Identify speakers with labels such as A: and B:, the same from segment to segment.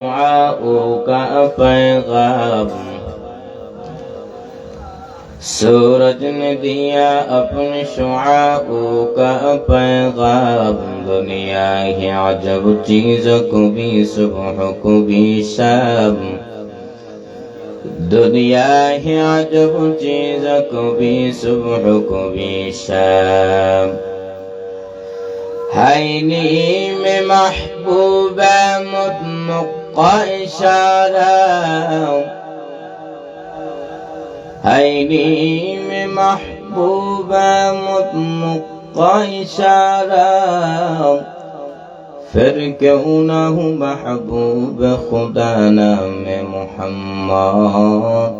A: دعاؤك پیغام سورج نے دیا اپنے شعاؤں کا پیغام دنیا ہے عجب چیز کو بھی صبح کو بھی شام دنیا ہے عجب چیز کو بھی صبح کو بھی شام ہے نیم محبوبہ مطمق وإشارة هيني محبوبة مطلق إشارة فركونه محبوب خدانا من محمد.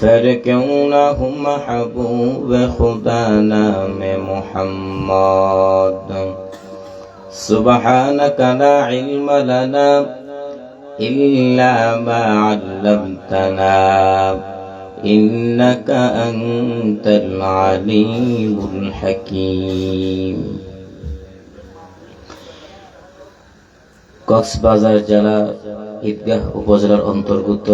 A: فركونه محبوب خدانا من محمد. سبحانك لا علم لنا إلا ما علمتنا إنك أنت العليم الحكيم কক্সবাজার জেলা ঈদগাহ উপজেলার অন্তর্গত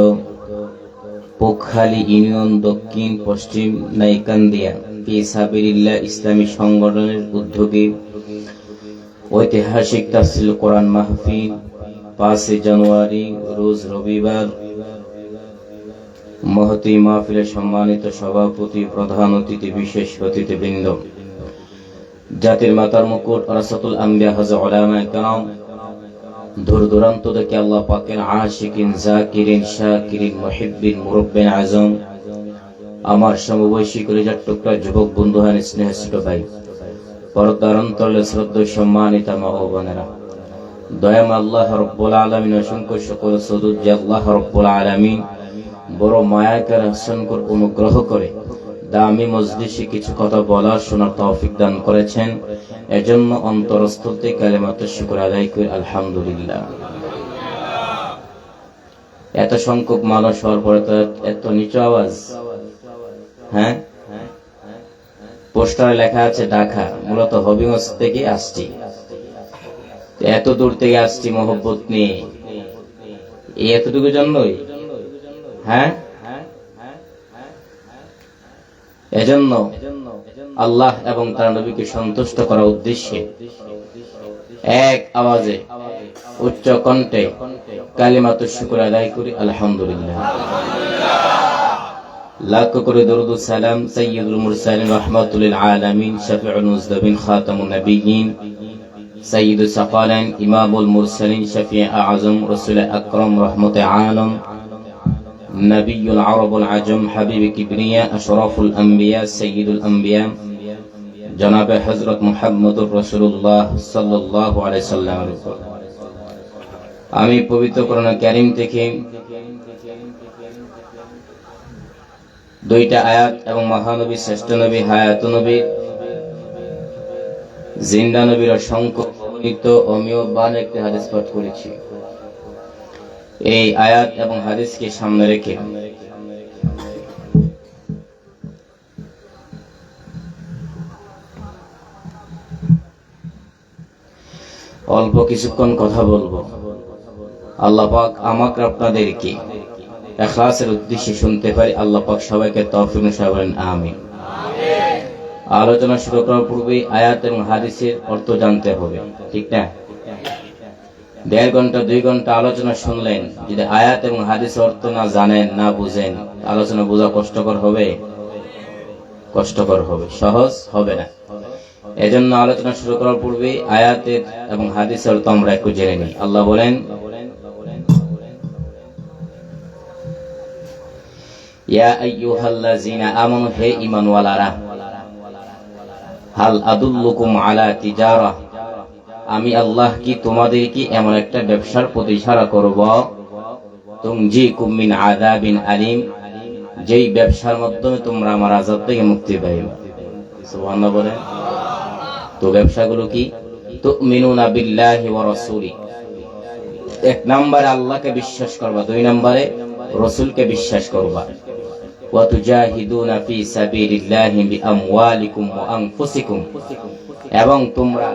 A: পোখালী ইউনিয়ন দক্ষিণ পশ্চিম নাইকান্দিয়া পি সাবিরিল্লাহ ইসলামী সংগঠনের উদ্যোগে ঐতিহাসিক তাফসিল কোরআন মাহফিল পাঁচই জানুয়ারি, রোজ রবিবার। মহতি মাহফিলে সম্মানিত সভাপতি, প্রধান অতিথি, বিশেষ অতিথিবৃন্দ। জাতির মাতার মুকুট, রাসাতুল আম্বিয়া হাজা ওলামায় কাম দূর দূরান্ত থেকে আল্লাহ পাকের আশিকিন, জাকিরিন, শাকিরিন, মহিব্বিন, মুরব্বিন, আজম। আমার সমবয়সী কলেজার টুকরা যুবক বন্ধু হান স্নেহ ছোট ভাই পরদারান্তরে শ্রদ্ধ সম্মানিতা মা ও বোনেরা। দয়াম আল্লাহ রব্বুল আলমিন, অসংখ্য সকল সদুদ যে আল্লাহ রব্বুল আলমিন বড় মায়াকার হাসান করে অনুগ্রহ করে দামি মজলিসে কিছু কথা বলার শোনার তৌফিক দান করেছেন। এজন্য অন্তরস্থতে কালেমাত শুকর আদায় করে, আলহামদুলিল্লাহ। এত সংখ্যক মানুষ হওয়ার পরে তো এত নিচু আওয়াজ। হ্যাঁ? পোস্টারে লেখা আছে, ঢাকা, মূলত হবিগঞ্জ থেকে আসছি। এত দূর থেকে আসছি মোহব্বত নিয়ে। এতটুকু জন্যই? হ্যাঁ? এজন্য আল্লাহ এবং তার নবীকে সন্তুষ্ট করার উদ্দেশ্যে এক আওয়াজে, উচ্চ কণ্ঠে কালিমাত শুকুর আদায় করি, আলহামদুলিল্লাহ। লাখ করে দরুদ সালাম সৈয়দুল মুরসালিন রহমাতুল আলামিন শফিউল মুজদাবিন খাতামুন নবিয়িন سيد الثقلين إمام المرسلين شفيع أعظم رسول أكرم رحمة عالم نبي العرب العجم حبيب كبرياء أشرف الأنبياء سيد الأنبياء جناب حضرت محمد رسول الله صلى الله عليه وسلم আমি পবিত্র করোনা ক্যারিম থেকে দুইটা আয়াত এবং মহানবী শ্রেষ্ঠ নবী হায়াত নবী জিন্দা নবীর অসংখ্য বর্ণিত অমিয়বান একটি হাদিস পাঠ করেছি। এই আয়াত এবং হাদিসকে সামনে রেখে অল্প কিছুক্ষণ কথা বলব। আল্লাহ পাক আমাকে আপনাদেরকে এখলাসের উদ্দেশ্যে শুনতে পারি। আল্লাহ পাক সবাইকে তৌফিক সাবেন আমিন। আলোচনা শুরু করার পূর্বে আয়াত এবং হাদিসের অর্থ জানতে হবে। ঠিক না? দেড় ঘণ্টা, দুই ঘণ্টা আলোচনা শুনলেন, যদি আয়াত এবং হাদিস অর্থ না জানেন, না বুঝেন, আলোচনা বোঝা কষ্টকর হবে? কষ্টকর হবে, সহজ হবে না। এজন্য আলোচনা শুরু করার পূর্বে আয়াতের এবং হাদিসের অর্থ আমরা একটু জেনে নিই। আল্লাহ বলেন, ইয়া আইয়ুহাল্লাযীনা আমানু, হে ঈমানওয়ালারা হাল আদুল্লুকুম আলা তিজারা। আমি আল্লাহ কি তোমাদের কি এমন একটা ব্যবসার প্রতি ইশারা করব? তুমজি কুমিন আযাবিন আলিম। যেই ব্যবসার মাধ্যমে তোমরা আমার আযাব থেকে মুক্তি পাইবে। সুবহানাল্লাহ বলেন। তো ব্যবসাগুলো কি? তুমিনুনা বিল্লাহি ওয়া রাসূলি। এক নম্বরে আল্লাহকে বিশ্বাস করবা, দুই নম্বরে রসুলকে বিশ্বাস করবা। ওয়াতুজাহিদুনা ফি সাবিলিল্লাহি বিআমওয়ালিকুম ওয়া আনফুসিকুম এবং তোমরা